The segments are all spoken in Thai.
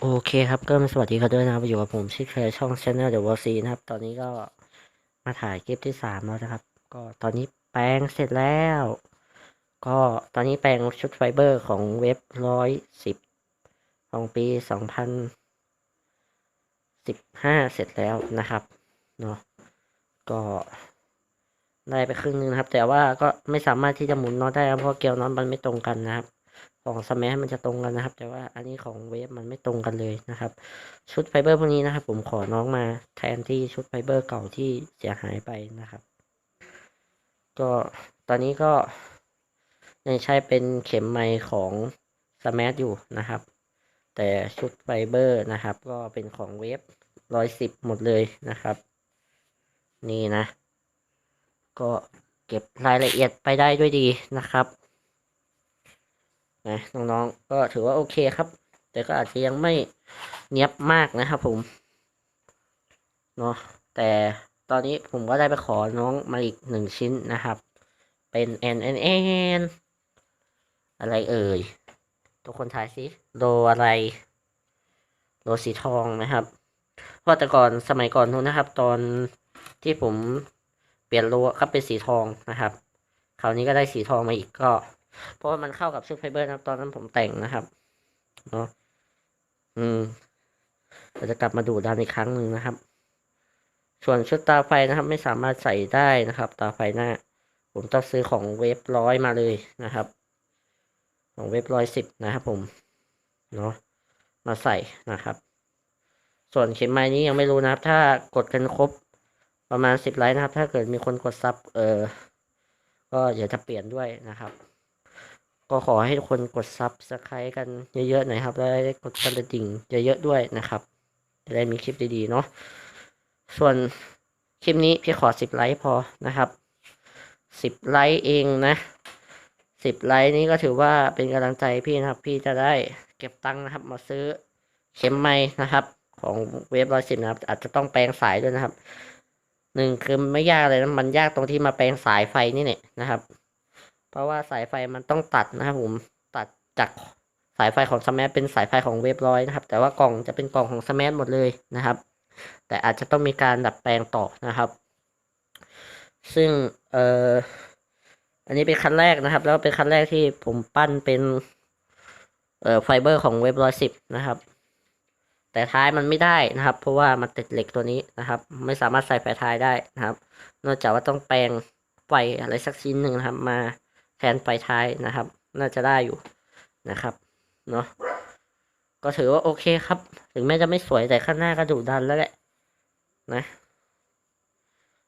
โอเคครับก็สวัสดีครับด้วยนะอยู่กับผมชื่อเคยช่อง Channel The World C นะครับ ตอนนี้ก็มาถ่ายคลิปที่สามแล้วนะครับ ก็ตอนนี้แปลงเสร็จแล้ว ก็ตอนนี้แปลงชุดไฟเบอร์ของเว็บร้อยสิบของปีสองพันสิบห้าเสร็จแล้วนะครับเนาะก็ได้ไปครึ่งนึงนะครับ แต่ว่าก็ไม่สามารถที่จะหมุนน็อตได้เพราะเกลียวน็อตมันไม่ตรงกันนะครับ ของสมัมันจะตรงกันนะครับ แต่ว่าอันนี้ของเวฟมันไม่ตรงกันเลยนะครับ ชุดไฟเบอร์พวกนี้นะครับ ผมขอน้องมาแทนที่ชุดไฟเบอร์เก่าที่เสียหายไปนะครับ ก็ตอนนี้ก็ยังใช้เป็นเข็มไมค์ของสมัอยู่นะครับ แต่ชุดไฟเบอร์นะครับ ก็เป็นของเวฟร้อยสิบหมดเลยนะครับ นี่นะ ก็เก็บรายละเอียดไปได้ด้วยดีนะครับ นะน้องๆก็ถือว่าโอเคครับ แต่ก็อาจจะยังไม่เนียบมากนะครับผมเนาะแต่ตอนนี้ผมก็ได้ไปขอน้องมาอีกหนึ่งชิ้นนะครับ เป็น N N N อะไรเอ่ยทุกคนทายสิโลอะไรโลสีทองนะครับเพราะแต่ก่อนสมัยก่อนนู้นนะครับ ตอนที่ผมเปลี่ยนโลครับเป็นสีทองนะครับ คราวนี้ก็ได้สีทองมาอีกก็ เพราะว่ามันเข้ากับชุดไฟเบอร์นะครับตอนนั้นผมแต่งนะครับเนาะอืมเราจะกลับมาดูด้านอีกครั้งหนึ่งนะครับ ส่วนชุดตาไฟนะครับ ไม่สามารถใส่ได้นะครับ ตาไฟหน้า ผมต้องซื้อของเวฟร้อยมาเลยนะครับ ของเวฟร้อยสิบนะครับ ผมเนาะมาใส่นะครับ ส่วนเข็มไม้นี้ยังไม่รู้นะครับ ถ้ากดกันครบประมาณสิบไลค์นะครับ ถ้าเกิดมีคนกดซับเออก็เดี๋ยวจะเปลี่ยนด้วยนะครับ ก็ขอให้ทุกคนกดซับสไครต์กันเยอะๆหน่อยครับแล้วได้กดกระดิ่งเยอะๆด้วยนะครับ จะได้มีคลิปดีๆเนาะส่วนคลิปนี้พี่ขอสิบไลค์พอนะครับสิบไลค์เองนะสิบไลค์นี้ก็ถือว่าเป็นกำลังใจพี่นะครับ พี่จะได้เก็บตังค์นะครับ มาซื้อเข็มไม้นะครับ ของเวฟร้อยสิบนะครับ อาจจะต้องแปลงสายด้วยนะครับหนึ่งคือไม่ยากเลยนะมันยากตรงที่มาแปลงสายไฟนี่เนี่ยนะครับ เพราะว่าสายไฟมันต้องตัดนะครับผมตัดจากสายไฟของสมาร์ทเป็นสายไฟของเวฟร้อยนะครับ แต่ว่ากล่องจะเป็นกล่องของสมาร์ทหมดเลยนะครับ แต่อาจจะต้องมีการดัดแปลงต่อนะครับ ซึ่งเอ่ออันนี้เป็นคันแรกนะครับ แล้วเป็นคันแรกที่ผมปั้นเป็นเอ่อไฟเบอร์ของเวฟร้อยสิบนะครับ แต่ท้ายมันไม่ได้นะครับ เพราะว่ามันติดเหล็กตัวนี้นะครับ ไม่สามารถใส่ไฟท้ายได้นะครับ นอกจากว่าต้องแปลงไฟอะไรสักชิ้นหนึ่งนะครับมา แทนไฟท้ายนะครับ น่าจะได้อยู่นะครับเนาะก็ถือว่าโอเคครับ ถึงแม้จะไม่สวยแต่ข้างหน้าก็ดุดันแล้วแหละนะ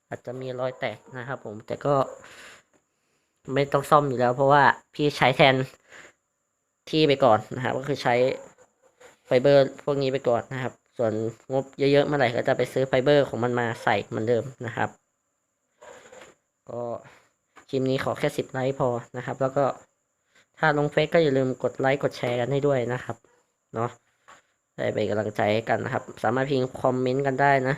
อาจจะมีรอยแตกนะครับผมแต่ก็ไม่ต้องซ่อมอยู่แล้ว เพราะว่าพี่ใช้แทนที่ไปก่อนนะครับ ก็คือใช้ไฟเบอร์พวกนี้ไปก่อนนะครับ ส่วนงบเยอะๆเมื่อไหร่ก็จะไปซื้อไฟเบอร์ของมันมาใส่เหมือนเดิมนะครับ ก็ ลิปนี้ขอแค่สิบไลค์พอนะครับ แล้วก็ถ้าลงเฟซก็อย่าลืมกดไลค์กดแชร์กันให้ด้วยนะครับเนาะได้เป็นกำลังใจให้กันนะครับ สามารถพิมพ์คอมเมนต์กันได้นะ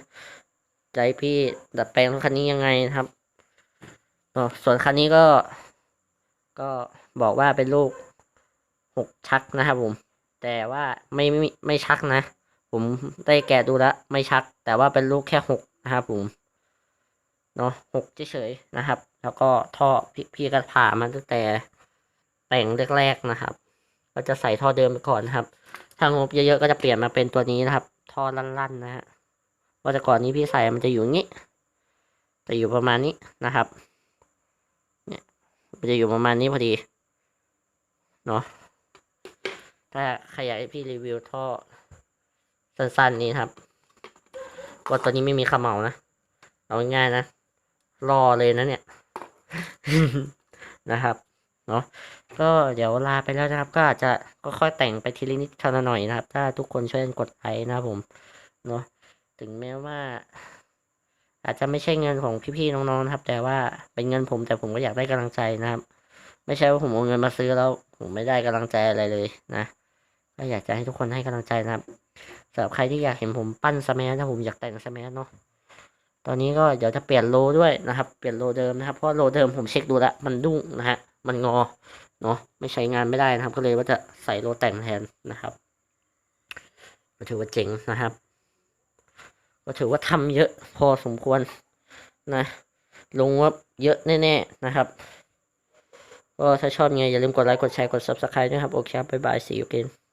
ใจพี่ดัดแปลงรถคันนี้ยังไงนะครับเนาะส่วนคันนี้ก็ ก็บอกว่าเป็นลูกหกชักนะครับผม แต่ว่าไม่ไม่ไม่ชักนะ ผมได้แกะดูแล้วไม่ชัก แต่ว่าเป็นลูกแค่หกนะครับผม เนาะหกเฉยๆนะครับ แล้วก็ท่อพี่พี่ก็ผ่ามันตั้งแต่แต่งแรกๆนะครับ ก็จะใส่ท่อเดิมไปก่อนนะครับ ถ้างบเยอะๆก็จะเปลี่ยนมาเป็นตัวนี้นะครับ ท่อลั่นๆนะฮะเพราะแต่ก่อนนี้พี่ใส่มันจะอยู่อย่างนี้จะอยู่ประมาณนี้นะครับ เนี่ยมันจะอยู่ประมาณนี้พอดี เนาะถ้าใครอยากให้พี่รีวิวท่อสั้นๆนี้ครับว่าตัวนี้ไม่มีขมเหลานะ เอาง่ายๆนะ รอเลยนะเนี่ยนะครับเนาะก็เดี๋ยวลาไปแล้วนะครับ ก็อาจจะค่อยๆแต่งไปทีละนิดทีละหน่อยนะครับ ถ้าทุกคนช่วยกันกดไลค์นะผมเนาะถึงแม้ว่า อาจจะไม่ใช่เงินของพี่ๆน้องๆนะครับ แต่ว่าเป็นเงินผมแต่ผมก็อยากได้กำลังใจนะครับ ไม่ใช่ว่าผมเอาเงินมาซื้อแล้ว ผมไม่ได้กำลังใจอะไรเลยนะก็อยากจะให้ทุกคนให้กำลังใจนะครับสำหรับใครที่อยากเห็นผมปั้นสมัถ้าผมอยากแต่งสมัเนาะ ตอนนี้ก็เดี๋ยวจะเปลี่ยนโลด้วยนะครับ เปลี่ยนโลเดิมนะครับ เพราะโลเดิมผมเช็คดูแล้วมันดุ้งนะฮะ มันงอ เนาะไม่ใช้งานไม่ได้นะครับ ก็เลยว่าจะใส่โลแต่งแทนนะครับก็ถือว่าเจ๋งนะครับ ก็ถือว่าทำเยอะพอสมควรนะ ลงว่าเยอะแน่ๆนะครับ ก็ถ้าชอบไงอย่าลืมกดไลค์ กดแชร์ กดซับสไคร b e ด้วยครับ โอเคครับบ๊ายบายสี o u a g